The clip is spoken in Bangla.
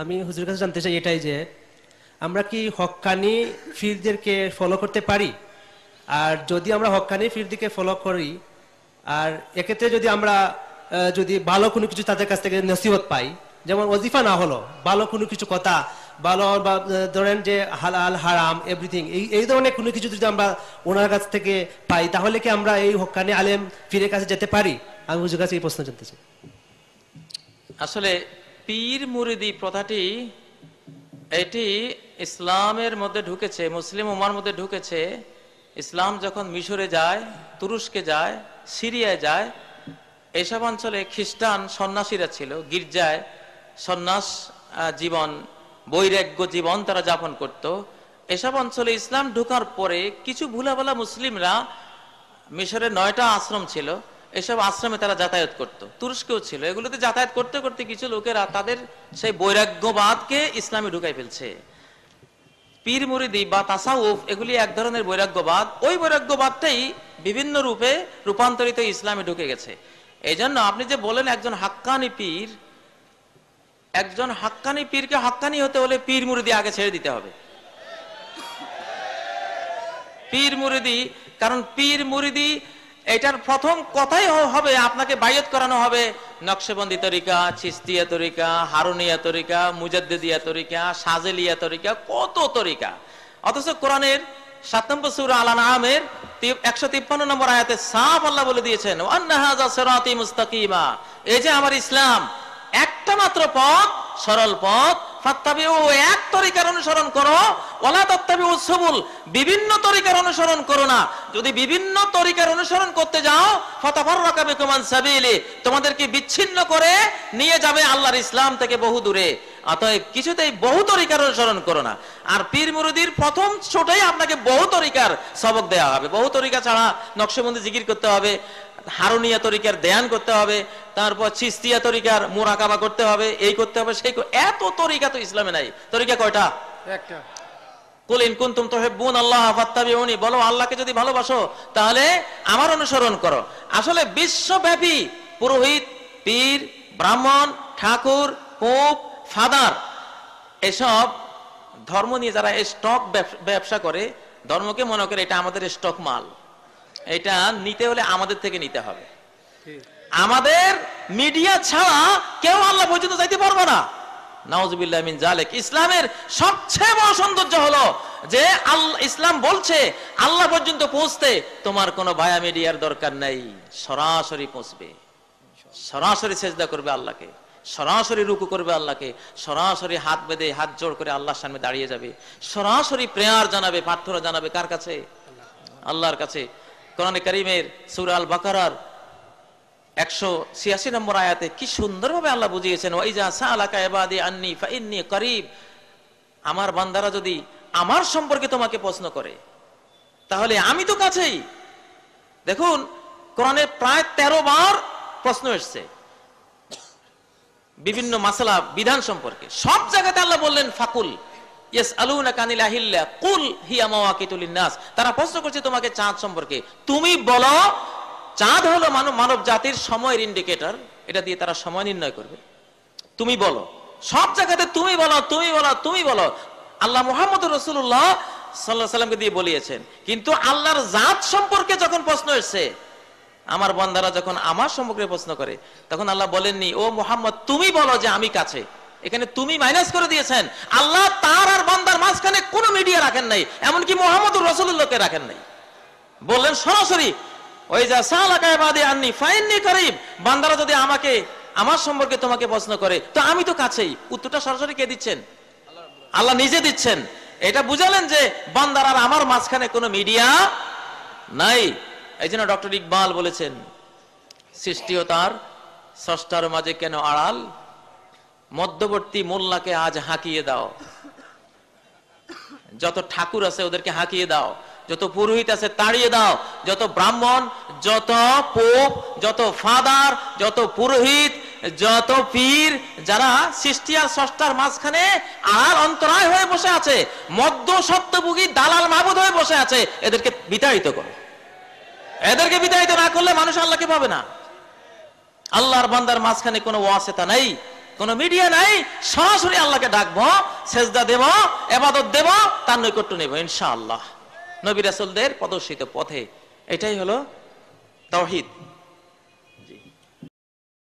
আমি হুজুরের কাছে জানতে চাই এটাই যে, আমরা কি হক্কানি ফিরদেরকে ফলো করতে পারি? আর যদি আমরা হক্কানি ফিরদিকে ফলো করি, আর এক্ষেত্রে যদি আমরা যদি ভালো কোনো কিছু তাদের কাছ থেকে নসিহত পাই, যেমন ওজিফা না হলো, ভালো কোনো কিছু কথা, ভালো বা ধরেন যে হালাল, হারাম এভরিথিং এই এই ধরনের কোনো কিছু যদি আমরা ওনার কাছ থেকে পাই, তাহলে কি আমরা এই হক্কানি আলেম ফিরের কাছে যেতে পারি? আমি হুজুর কাছে এই প্রশ্ন জানতে চাই। আসলে পীর মুরিদি প্রথাটি এটি ইসলামের মধ্যে ঢুকেছে, মুসলিম উমার মধ্যে ঢুকেছে। ইসলাম যখন মিশরে যায়, তুরস্কে যায়, সিরিয়ায় যায়, এসব অঞ্চলে খ্রিস্টান সন্ন্যাসীরা ছিল, গির্জায় সন্ন্যাস জীবন, বৈরাগ্য জীবন তারা যাপন করত। এসব অঞ্চলে ইসলাম ঢোকার পরে কিছু ভুলাভালা মুসলিমরা মিশরের নয়টা আশ্রম ছিল। এসব আশ্রমে তারা যাতায়াত করত। তুরস্কেও ছিল। এগুলোতে যাতায়াত করতে করতে কিছু লোকেরা তাদের সেই বৈরাগ্যবাদকে ইসলামে ঢুকাই ফেলছে। পীর মুরিদি বা তাসাউফ এগুলি এক ধরনের বৈরাগ্যবাদ। ওই বৈরাগ্যবাদটাই বিভিন্ন রূপে রূপান্তরিত ইসলামে ঢুকে গেছে। এই জন্য আপনি যে বলেন একজন হাক্কানি পীর, একজন হাক্কানি পীরকে হাক্কানি হতে হলে পীর মুরিদি আগে ছেড়ে দিতে হবে। পীর মুরিদি, কারণ পীর মুরিদি এটার প্রথম কথাই হবে, আপনাকে বাইয়ত করানো হবে। নকশবন্দি তরিকা চিস্তিয়া তরিকা, হারুনিয়া তরিকা, মুজাদ্দিদিয়া তরিকা, সাজেলিয়া তরিকা, কত তরিকা। অথচ কোরআনের সাত নম্বর সুর আলান আমের একশো তিপ্পান্ন নম্বর আয়াতে সাফ আল্লাহ বলে দিয়েছেন মুস্তাকিমা। এই যে আমার ইসলাম, একটা মাত্র পথ সরল পথ। ফাত্তাবি ও এক তরিকার অনুসরণ করো ওলা তত্তাবিউ সবুল, বিভিন্ন তরিকার অনুসরণ করো না। যদি বিভিন্ন তরিকার অনুসরণ করতে যাও ফতাফর রকাবে কুমান সাবিলি তোমাদেরকে বিচ্ছিন্ন করে নিয়ে যাবে আল্লাহর ইসলাম থেকে বহু দূরে অতএব কিছুতেই বহু তরিকার অনুসরণ করো না। আর পীর মুরুদির প্রথম ছোটাই আপনাকে বহু তরিকার সবক দেওয়া হবে। বহু তরিকা ছাড়া নকশবন্দি জিকির করতে হবে হারুনিয়া তরিকার দেয়ান করতে হবে তারপর চিস্তিয়া তরিকার মোরাকাবা করতে হবে এই করতে হবে সেই এত তরিকা তো ইসলামে নাই। তরিকা কয়টা? একটা। কুনতুম আল্লাহ ফাত্তাবিউনি বলো আল্লাহকে যদি ভালোবাসো তাহলে আমার অনুসরণ করো। আসলে বিশ্বব্যাপী পুরোহিত পীর ব্রাহ্মণ ঠাকুর পোপ ফাদার এসব ধর্ম নিয়ে যারা স্টক ব্যবসা করে ধর্মকে মনে করে এটা আমাদের স্টক মাল। এটা নিতে হলে আমাদের থেকে নিতে হবে। আমাদের মিডিয়া ছাড়া কেউ আল্লাহ পর্যন্ত যাইতে পারবে না। মিন জালেক ইসলামের সবচেয়ে বড় সৌন্দর্য হলো যে আল্লাহ ইসলাম বলছে আল্লাহ পর্যন্ত পৌঁছতে তোমার কোনো ভায়া মিডিয়ার দরকার নাই। সরাসরি পৌঁছবে। সরাসরি সেজদা করবে আল্লাহকে। সরাসরি রুকু করবে আল্লাহকে, সরাসরি হাত বেঁধে হাত জোড় করে আল্লাহর সামনে দাঁড়িয়ে যাবে। সরাসরি প্রেয়ার জানাবে, প্রার্থনা জানাবে কার কাছে? আল্লাহর কাছে। কোরআনে করিমের সুর আল বাকারার একশো ছিয়াশি নম্বর আয়াতে কি সুন্দরভাবে আল্লাহ বুঝিয়েছেন ওইজা সালাকা আন্নি ফাইন্নি করিব। আমার বান্দারা যদি আমার সম্পর্কে তোমাকে প্রশ্ন করে, তাহলে আমি তো কাছেই। দেখুন, কোরআনে প্রায় তেরো বার প্রশ্ন এসছে। বিভিন্ন মাসালা, বিধান সম্পর্কে। সব জায়গাতে আল্লাহ বললেন, ফাকুল তারা প্রশ্ন করছে, তোমাকে চাঁদ সম্পর্কে? তুমি বলো, চাঁদ হলো মানব জাতির সময়ের ইন্ডিকেটর এটা দিয়ে তারা সময় নির্ণয় করবে। তুমি বলো। সব জায়গাতে তুমি বলো তুমি বলো তুমি বলো। আল্লাহ মোহাম্মদ রসুল্লাহ সাল্লাহ সাল্লামকে দিয়ে বলিয়েছেন। কিন্তু আল্লাহর জাত সম্পর্কে যখন প্রশ্ন এসছে আমার বন্দারা যখন আমার সম্পর্কে প্রশ্ন করে, তখন আল্লাহ বলেননি, ও মোহাম্মদ, তুমি বলো যে আমি কাছে। এখানে তুমি মাইনাস করে দিয়েছেন। আল্লাহ তার আর বান্দার মাঝখানে কোনো মিডিয়া রাখেন নাই, এমনকি মোহাম্মদ রসুল্লাহকে রাখেন নাই। বললেন, সরাসরি ওই যা সালাকায় বাদে আননি, ফাইননি করিব। বান্দারা যদি আমাকে, আমার সম্পর্কে তোমাকে প্রশ্ন করে, তো আমি তো কাছেই। উত্তরটা সরাসরি কে দিচ্ছেন? আল্লাহ নিজে দিচ্ছেন। এটা বুঝালেন যে বান্দার আর আমার মাঝখানে কোনো মিডিয়া নাই। এই জন্য ডক্টর ইকবাল বলেছেন সৃষ্টি ও তার, স্রষ্টার মাঝে কেন আড়াল? মধ্যবর্তী মোল্লাকে আজ হাঁকিয়ে দাও। যত ঠাকুর আছে ওদেরকে হাঁকিয়ে দাও। যত পুরোহিত আছে তাড়িয়ে দাও। যত ব্রাহ্মণ, যত পোপ, যত ফাদার, যত পুরোহিত, যত পীর, যারা সৃষ্টি আর স্রষ্টার মাঝখানে আর অন্তরায় হয়ে বসে আছে, মধ্য সত্যভোগী দালাল মাহবুদ হয়ে বসে আছে, এদেরকে বিতাড়িত করো। এদেরকে বিদায়িত না করলে মানুষ আল্লাহকে পাবে না। আল্লাহর বান্দার মাঝখানে কোনো ওয়াসেতা নাই, কোন মিডিয়া নাই। সরাসরি আল্লাহকে ডাকবো, সেজদা দেব, এবাদত দেব, তার নৈকট্য নেব, ইনশাআল্লাহ। নবী রাসুলদের প্রদর্শিত পথে এটাই হলো তাওহীদ।